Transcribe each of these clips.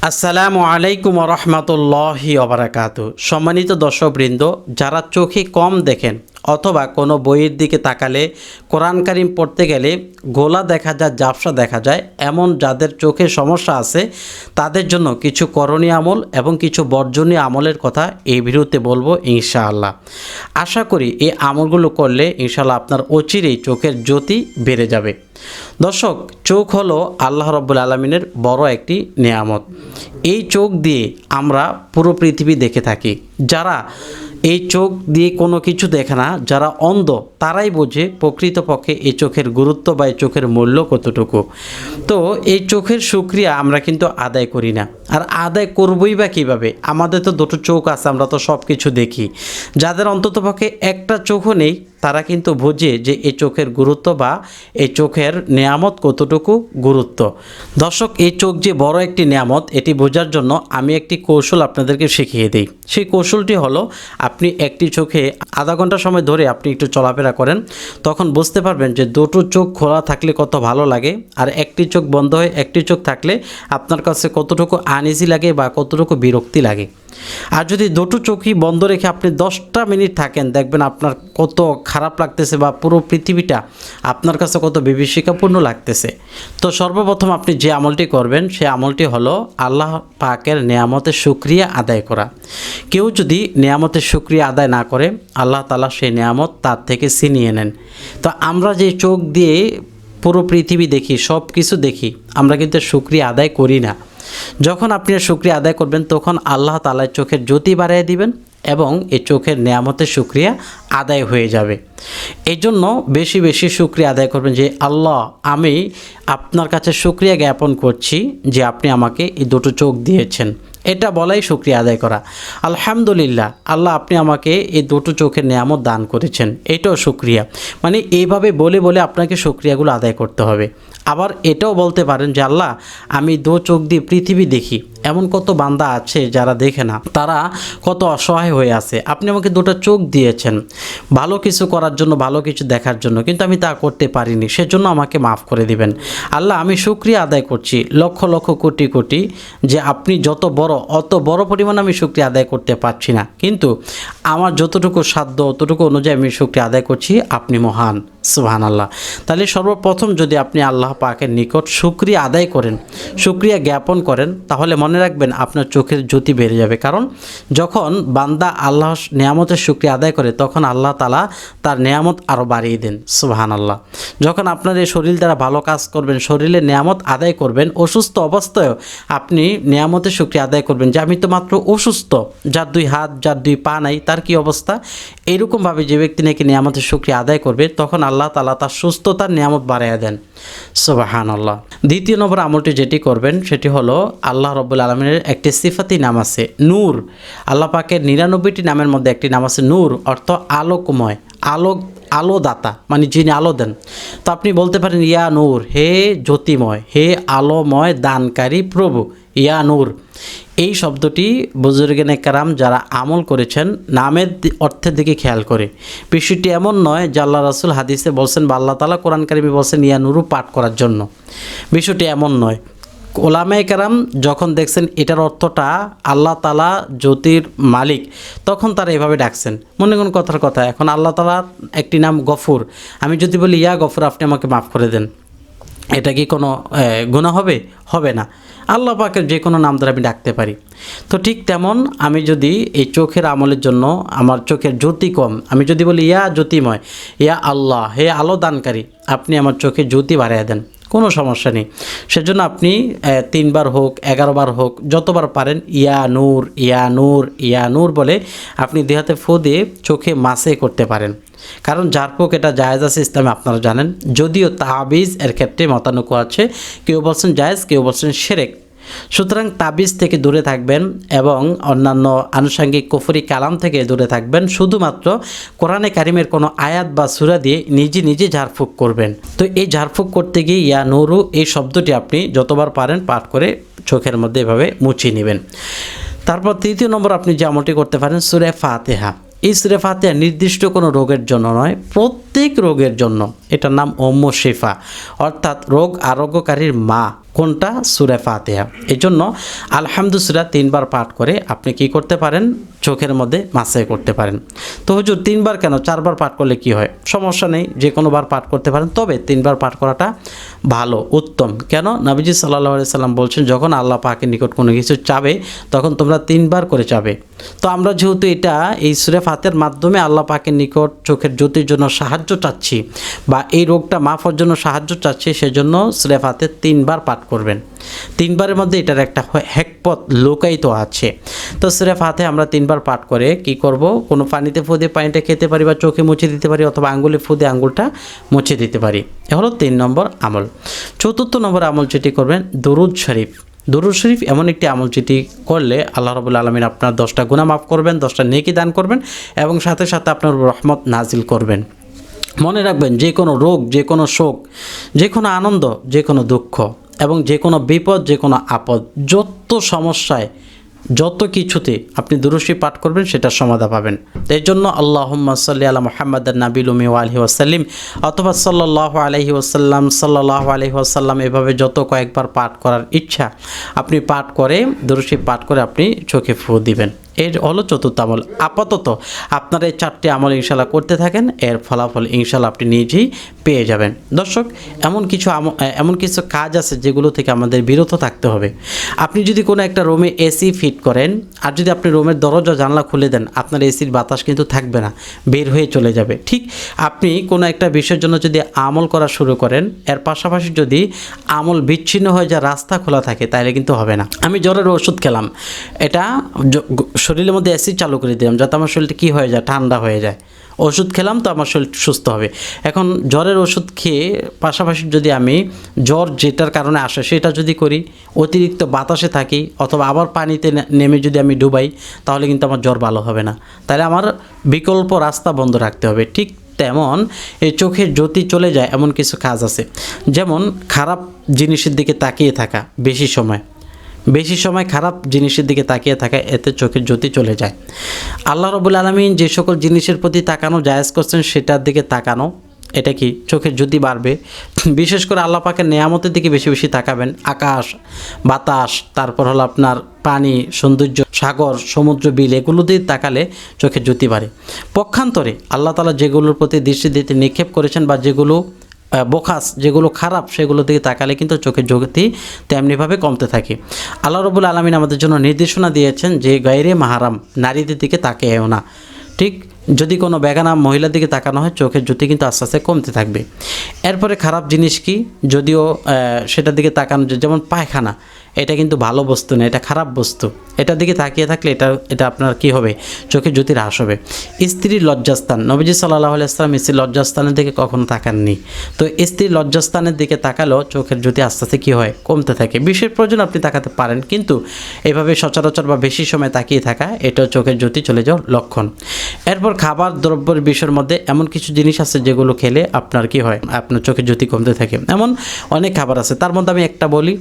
আসসালামু আলাইকুম রহমতুল্লাহি অবরাকাত সম্মানিত দর্শকবৃন্দ যারা চোখে কম দেখেন অথবা কোনো বইয়ের দিকে তাকালে কোরআন কারিম পড়তে গেলে গোলা দেখা যায় জাপসা দেখা যায়, এমন যাদের চোখে সমস্যা আছে, তাদের জন্য কিছু করণীয় আমল এবং কিছু বর্জনীয় আমলের কথা এই ভিডিওতে বলব ইনশাআল্লাহ। আশা করি এই আমলগুলো করলে ইনশাআল্লাহ আপনার অচিরেই চোখের জ্যোতি বেড়ে যাবে। দর্শক, চোখ হলো আল্লাহ রব্বুল আলমিনের বড় একটি নেয়ামত। এই চোখ দিয়ে আমরা পুরো পৃথিবী দেখে থাকি। যারা এই চোখ দিয়ে কোনো কিছু দেখে না, যারা অন্ধ, তারাই বোঝে প্রকৃতপক্ষে এই চোখের গুরুত্ব বা এই চোখের মূল্য কতটুকু। তো এই চোখের সুক্রিয়া আমরা কিন্তু আদায় করি না। আর আদায় করবই বা কীভাবে? আমাদের তো দুটো চোখ আছে, আমরা তো সব কিছু দেখি। যাদের অন্ততপক্ষে একটা চোখও নেই তারা কিন্তু বোঝে যে এই চোখের গুরুত্ব বা এই চোখের নেয়ামত কতটুকু গুরুত্ব। দর্শক এই চোখ যে বড় একটি নেয়ামত, এটি বোঝার জন্য আমি একটি কৌশল আপনাদেরকে শিখিয়ে দিই। সেই কৌশলটি হলো, আপনি একটি চোখে আধা ঘণ্টা সময় ধরে আপনি একটু চলাফেরা করেন, তখন বুঝতে পারবেন যে দুটো চোখ খোলা থাকলে কত ভালো লাগে আর একটি চোখ বন্ধ হয়ে একটি চোখ থাকলে আপনার কাছে কতটুকু আনইজি লাগে বা কতটুকু বিরক্তি লাগে। আর যদি দুটো চোখই বন্ধ রেখে আপনি দশটা মিনিট থাকেন, দেখবেন আপনার কত খারাপ লাগতেছে বা পুরো পৃথিবীটা আপনার কাছে কত বিভীষিকাপূর্ণ লাগতেছে। তো সর্বপ্রথম আপনি যে আমলটি করবেন সেই আমলটি হলো আল্লাহ পাকের নেয়ামতের সুক্রিয়া আদায় করা। কেউ যদি নেয়ামতের সুক্রিয়া আদায় না করে, আল্লাহ তালা সেই নেয়ামত তার থেকে ছিনিয়ে নেন। তো আমরা যে চোখ দিয়ে পুরো পৃথিবী দেখি সব কিছু দেখি, আমরা কিন্তু সুক্রিয়া আদায় করি না। যখন আপনি শুক্রিয়া আদায় করবেন, তখন আল্লাহ তালার চোখের জ্যোতি বাড়িয়ে দিবেন এবং এই চোখের নেয়ামতের শুক্রিয়া আদায় হয়ে যাবে। এই জন্য বেশি বেশি শুক্রিয়া আদায় করবেন যে, আল্লাহ, আমি আপনার কাছে শুক্রিয়া জ্ঞাপন করছি যে আপনি আমাকে এই দুটো চোখ দিয়েছেন। এটা বলাই শুক্রিয়া আদায় করা। আলহামদুলিল্লাহ, আল্লাহ আপনি আমাকে এই দুটো চোখের নিয়ামত দান করেছেন, এটাও শুক্রিয়া। মানে এইভাবে বলে বলে আপনাকে শুক্রিয়াগুলো আদায় করতে হবে। আবার এটাও বলতে পারেন যে, আল্লাহ, আমি দু চোখ দিয়ে পৃথিবী দেখি এমন কত বান্দা আছে যারা দেখে না, তারা কত অসহায় হয়ে আছে। আপনি আমাকে দুটো চোখ দিয়েছেন, ভালো কিছু করার জন্য, ভালো কিছু দেখার জন্য, কিন্তু আমি তা করতে পারিনি, সেজন্য আমাকে মাফ করে দিবেন। আল্লাহ, আমি শুক্রিয়া আদায় করছি লক্ষ লক্ষ কোটি কোটি যে আপনি যত বড়, অত বড় পরিমাণ আমি শুক্রিয়া আদায় করতে পারছি না। কিন্তু আমার যতটুকু সাধ্য অতটুকু অনুযায়ী আমি শুক্রিয়া আদায় করছি, আপনি মহান। সুহান আল্লাহ তাহলে সর্বপ্রথম যদি আপনি আল্লাহ পাকের নিকট শুক্রিয়া আদায় করেন, শুক্রিয়া জ্ঞাপন করেন, তাহলে মনে রাখবেন আপনার চোখের জ্যোতি বেড়ে যাবে। কারণ যখন বান্দা আল্লাহ নিয়ামতের শুক্রিয়া আদায় করে, তখন আল্লাহ তালা তার নিয়ামত আরও বাড়িয়ে দেন। সুবাহান আল্লাহ যখন আপনার এই শরীর দ্বারা ভালো কাজ করবেন শরীরে নিয়ামত আদায় করবেন, অসুস্থ অবস্থায়ও আপনি নিয়ামতের শুক্রিয়া আদায় করবেন যে, আমি তো মাত্র অসুস্থ, যার দুই হাত, যার দুই পা নাই, তার কি অবস্থা? এইরকমভাবে যে ব্যক্তি নাকি নিয়ামতের শুক্রিয়া আদায় করবে, তখন আল্লাহ তালা তার সুস্থতার নিয়ামত বাড়াইয়া দেন। সুবাহান আল্লাহ দ্বিতীয় নম্বর আমলটি যেটি করবেন, সেটি হলো আল্লাহ রব্বুল আলমিনের একটি সিফাতি নাম আছে, নূর। আল্লাহ পাকের নিরানব্বইটি নামের মধ্যে একটি নাম আছে নূর, অর্থ আলোকময়, আলোক আলো দাতা মানে যিনি আলো দেন। তো আপনি বলতে পারেন, ইয়া নূর, হে জ্যোতিময়, হে আলোময় দানকারী প্রভু, ইয়া নূর। এই শব্দটি বুজুর্গেনে কারাম যারা আমল করেছেন, নামের অর্থের দিকে খেয়াল করে। বিষয়টি এমন নয় যে আল্লাহ রাসুল হাদিসে বলছেন বা আল্লাহ তালা কোরআন কারিমি বলছেন, ইয়া নুরু পাঠ করার জন্য। বিষয়টি এমন নয়। ওলামায় কারাম যখন দেখছেন এটার অর্থটা আল্লাহ তালা জ্যোতির মালিক, তখন তারা এভাবে ডাকছেন। মনে কোন কথার কথা, এখন আল্লাহ তালা একটি নাম গফুর। আমি যদি বলি, ইয়া গফুর, আপনি আমাকে মাফ করে দেন। এটা কি কোনো গুণা হবে? হবে না। আল্লাহ পাকের যে কোনো নাম দ্বারা আমি ডাকতে পারি। তো ঠিক তেমন আমি যদি এই চোখের আমলের জন্য, আমার চোখের জ্যোতি কম, আমি যদি বলি, ইয়া জ্যোতিময়, ইয়া আল্লাহ, হে আলো দানকারী, আপনি আমার চোখে জ্যোতি বাড়াইয়া দেন। কোনো সমস্যা নেই। সেজন্য আপনি তিনবার হোক, এগারোবার হোক, যতবার পারেন, ইয়া নূর ইয়া নূর ইয়া নূর বলে আপনি দেহাতে ফো দিয়ে চোখে মাসে করতে পারেন। কারণ জারপোক এটা জায়েজ আছে ইসলামে আপনারা জানেন। যদিও তাহাবিজ এর ক্ষেত্রে মতানুক আছে। কেউ বলছেন জায়েজ, কেউ বলছেন সেরেক। সুতরাং তাবিজ থেকে দূরে থাকবেন এবং অন্যান্য আনুষঙ্গিক কুফরি কালাম থেকে দূরে থাকবেন। শুধুমাত্র কোরআনে কারিমের কোনো আয়াত বা সুরা দিয়ে নিজে নিজে ঝাড়ফুঁক করবেন। তো এই ঝাড়ফুঁক করতে গিয়ে ইয়া নুরু এই শব্দটি আপনি যতবার পারেন পাঠ করে চোখের মধ্যে এভাবে মুছিয়ে নেবেন। তারপর তৃতীয় নম্বর আপনি যে আমলটি করতে পারেন, সুরে ফাতেহা। এই সুরে ফাতেহা নির্দিষ্ট কোনো রোগের জন্য নয়, প্রত্যেক রোগের জন্য। এটার নাম ওম্ম শেফা অর্থাৎ রোগ আরোগ্যকারীর মা। কোনটা? সুরে ফাতেহা। এই জন্য আলহামদু সুরা তিনবার পাঠ করে আপনি কি করতে পারেন? চোখের মধ্যে মাসাই করতে পারেন। তো হুজুর, তিনবার কেন? চারবার পাঠ করলে কি হয়? সমস্যা নেই, যে কোনোবার পাঠ করতে পারেন। তবে তিনবার পাঠ করাটা ভালো, উত্তম। কেন? নবীজি সাল্লাহ সাল্লাম বলছেন, যখন আল্লাহ পাকের নিকট কোনো কিছু চাবে, তখন তোমরা তিনবার করে চাবে। তো আমরা যেহেতু এটা এই সুরে ফাতের মাধ্যমে আল্লাহ পাকের নিকট চোখের জ্যোতির জন্য সাহায্য চাচ্ছি বা এই রোগটা মাফার জন্য সাহায্য চাচ্ছি সেজন্য সুরে ফাতের তিনবার পাঠ করবেন। তিনবারের মধ্যে এটার একটা হ্যাকপথ লোকায়িত আছে। তো সুরে ফাতে আমরা তিনবার পাঠ করে কি করব? কোনো পানিতে ফুদে পানিটা খেতে পারি বা চোখে মুছে দিতে পারি অথবা আঙ্গুলে ফুদে আঙ্গুলটা মুছে দিতে পারি। এ হলো তিন নম্বর আমল। চতুর্থ নম্বর আমল যেটি করবেন দরুদ শরীফ। দরুদ শরীফ এমন একটি আমল যেটি করলে আল্লাহ রবুল্লা আলমিন আপনার দশটা গুণা মাফ করবেন, দশটা নেকি দান করবেন এবং সাথে সাথে আপনার রহমত নাজিল করবেন। মনে রাখবেন, যে কোনো রোগ, যে কোনো শোক, যে কোনো আনন্দ, যে কোনো দুঃখ এবং যে কোনো বিপদ, যে কোনো আপদ, যত সমস্যায়, যত কিছুতে আপনি দুরুশি পাঠ করবেন, সেটার সমাধা পাবেন। এই জন্য আল্লাহ সাল্লি আলা মোহাম্মদ নাবিল উমি আলহি ওয়াসাল্লিম অথবা সাল্লাহ আলহি ওয়াসাল্লাম সাল্লাহ আলহি ওয়াসাল্লাম এভাবে যত কয়েকবার পাঠ করার ইচ্ছা, আপনি পাঠ করে দুরুশি পাঠ করে আপনি চোখে ফু দিবেন। এর হলো চতুর্থ আমল। আপাতত আপনার এই চারটি আমল ইনশাল্লাহ করতে থাকেন, এর ফলাফল ইনশাল্লাহ আপনি নিজেই পেয়ে যাবেন। দর্শক, এমন কিছু এমন কিছু কাজ আছে যেগুলো থেকে আমাদের বিরত থাকতে হবে। আপনি যদি কোনো একটা রুমে এসি ফিট করেন, আর যদি আপনি রুমের দরজা, জানলা খুলে দেন, আপনার এসির বাতাস কিন্তু থাকবে না, বের হয়ে চলে যাবে। ঠিক আপনি কোনো একটা বিষয়ের জন্য যদি আমল করা শুরু করেন, এর পাশাপাশি যদি আমল বিচ্ছিন্ন হয়ে যা রাস্তা খোলা থাকে, তাহলে কিন্তু হবে না। আমি জ্বরের ওষুধ খেলাম। এটা শরীরের মধ্যে অ্যাসিড চালু করে দিলাম, যাতে আমার শরীরটা কী হয়ে যায়, ঠান্ডা হয়ে যায়। ওষুধ খেলাম তো আমার শরীর সুস্থ হবে। এখন জ্বরের ওষুধ খেয়ে পাশাপাশি যদি আমি জ্বর যেটার কারণে আসে সেটা যদি করি, অতিরিক্ত বাতাসে থাকি অথবা আবার পানিতে নেমে যদি আমি ডুবাই, তাহলে কিন্তু আমার জ্বর ভালো হবে না। তাহলে আমার বিকল্প রাস্তা বন্ধ রাখতে হবে। ঠিক তেমন এই চোখের জ্যোতি চলে যায় এমন কিছু কাজ আছে। যেমন খারাপ জিনিসের দিকে তাকিয়ে থাকা বেশি সময়। বেশি সময় খারাপ জিনিসের দিকে তাকিয়ে থাকা, এতে চোখের জ্যোতি চলে যায়। আল্লাহ রবুল আলমিন যে সকল জিনিসের প্রতি তাকানো, জায়েজ করছেন, সেটার দিকে তাকানো, এটা কি? চোখের জ্যোতি বাড়বে। বিশেষ করে আল্লাহ পাকের নেয়ামতের দিকে বেশি বেশি তাকাবেন। আকাশ, বাতাস, তারপর হলো আপনার পানি, সৌন্দর্য, সাগর, সমুদ্র, বিল, এগুলো দিয়ে তাকালে চোখের জ্যোতি বাড়ে। পক্ষান্তরে আল্লাহ তালা যেগুলোর প্রতি দৃষ্টি দিতে নিক্ষেপ করেছেন বা যেগুলো বোখাস যেগুলো খারাপ সেগুলো দিকে তাকালে কিন্তু চোখের জ্যোতি তেমনিভাবে কমতে থাকে। আল্লাহ রবুল আলমিন আমাদের জন্য নির্দেশনা দিয়েছেন যে গাইরে মাহারাম, নারীদের দিকে তাকেও না। ঠিক যদি কোনো বেগানা মহিলার দিকে তাকানো হয়, চোখের জ্যোতি কিন্তু আস্তে আস্তে কমতে থাকবে। এরপরে খারাপ জিনিস কি? যদিও সেটার দিকে তাকানো, যেমন পায়খানা। এটা কিন্তু ভালো বস্তু না, এটা খারাপ বস্তু। এটার দিকে তাকিয়ে থাকলে এটা এটা আপনার কি হবে? চোখে জ্যোতি হ্রাস হবে। স্ত্রীর লজ্জাস্থান। নবীজি সাল্লাহ আলাইসলাম স্ত্রীর লজ্জাস্থানের দিকে কখনো তাকাননি। তো স্ত্রীর লজ্জাস্থানের দিকে তাকালেও চোখের জ্যোতি আস্তে আস্তে কী হয়? কমতে থাকে। বিশেষ প্রয়োজন আপনি তাকাতে পারেন, কিন্তু এভাবে সচরাচর বা বেশি সময় তাকিয়ে থাকা, এটাও চোখের জ্যোতি চলে যাওয়ার লক্ষণ। এরপর খাবার, দ্রব্যের বিষয়ের মধ্যে এমন কিছু জিনিস আছে যেগুলো খেলে আপনার কি হয়? আপনার চোখের জ্যোতি কমতে থাকে। এমন অনেক খাবার আছে। তার মধ্যে আমি একটা বলি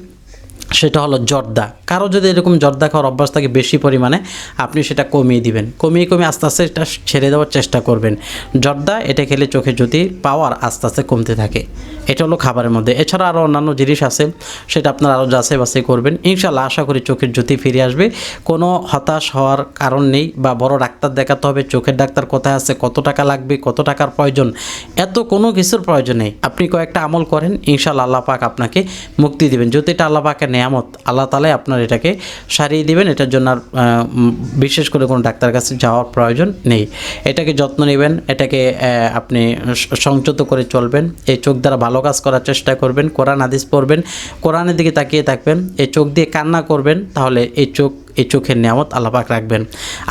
সেটা হলো জর্দা। কারও যদি এরকম জর্দা খাওয়ার অভ্যাস থাকে বেশি পরিমাণে, আপনি সেটা কমিয়ে দিবেন। কমিয়ে কমিয়ে আস্তে আস্তে এটা ছেড়ে দেওয়ার চেষ্টা করবেন। জর্দা, এটা খেলে চোখে যদি পাওয়ার আস্তে আস্তে কমতে থাকে। এটা হলো খাবারের মধ্যে। এছাড়া আরও অন্যান্য জিনিস আছে, সেটা আপনারা আরও যাচাই বাছাই করবেন। ইনশাল্লাহ আশা করি চোখের জ্যোতি ফিরে আসবে। কোনো হতাশ হওয়ার কারণ নেই বা বড় ডাক্তার দেখাতে হবে, চোখের ডাক্তার কোথায় আছে, কত টাকা লাগবে, কত টাকার প্রয়োজন, এত কোনো কিছুর প্রয়োজন নেই। আপনি কয়েকটা আমল করেন ইনশাল্লাহ আল্লাহ পাক আপনাকে মুক্তি দেবেন। যদি এটা আল্লাহ পাকের নেয়ামত আল্লাহ তালাই আপনার এটাকে সারিয়ে দিবেন। এটার জন্য আর বিশেষ করে কোনো ডাক্তার কাছে যাওয়ার প্রয়োজন নেই। এটাকে যত্ন নেবেন, এটাকে আপনি সংযত করে চলবেন। এই চোখ দ্বারা ভালো কাজ করার চেষ্টা করবেন, কোরআন আদিস পড়বেন, কোরআনের দিকে তাকিয়ে থাকবেন, এই চোখ দিয়ে কান্না করবেন, তাহলে এই চোখ এই চোখের নিয়ামত আল্লাপাক রাখবেন।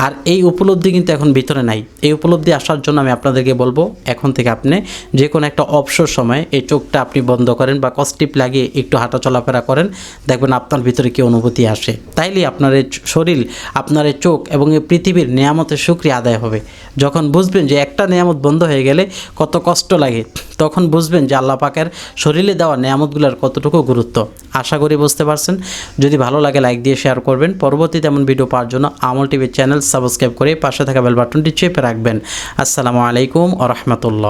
আর এই উপলব্ধি কিন্তু এখন ভিতরে নাই। এই উপলব্ধি আসার জন্য আমি আপনাদেরকে বলব, এখন থেকে আপনি যে কোনো একটা অবসর সময় এই চোখটা আপনি বন্ধ করেন বা কস্টিপ লাগিয়ে একটু হাঁটা চলাফেরা করেন, দেখবেন আপনার ভিতরে কি অনুভূতি আসে। তাইলে আপনার এই শরীর, আপনার এই চোখ এবং এই পৃথিবীর নিয়ামতের সুক্রিয়া আদায় হবে। যখন বুঝবেন যে একটা নিয়ামত বন্ধ হয়ে গেলে কত কষ্ট লাগে, তখন বুঝবেন যে আল্লাহ পাকের শরীরে দেওয়া নিয়ামতগুলোর কতটুকু গুরুত্ব। আশা করি বুঝতে পারছেন। যদি ভালো লাগে, লাইক দিয়ে শেয়ার করবেন। পরবর্তীতে এমন ভিডিও পাওয়ার জন্য আমল টিভির চ্যানেল সাবস্ক্রাইব করে পাশে থাকা বেল বাটনটি চেপে রাখবেন। আসসালামু আলাইকুম ও রহমতুল্লাহ।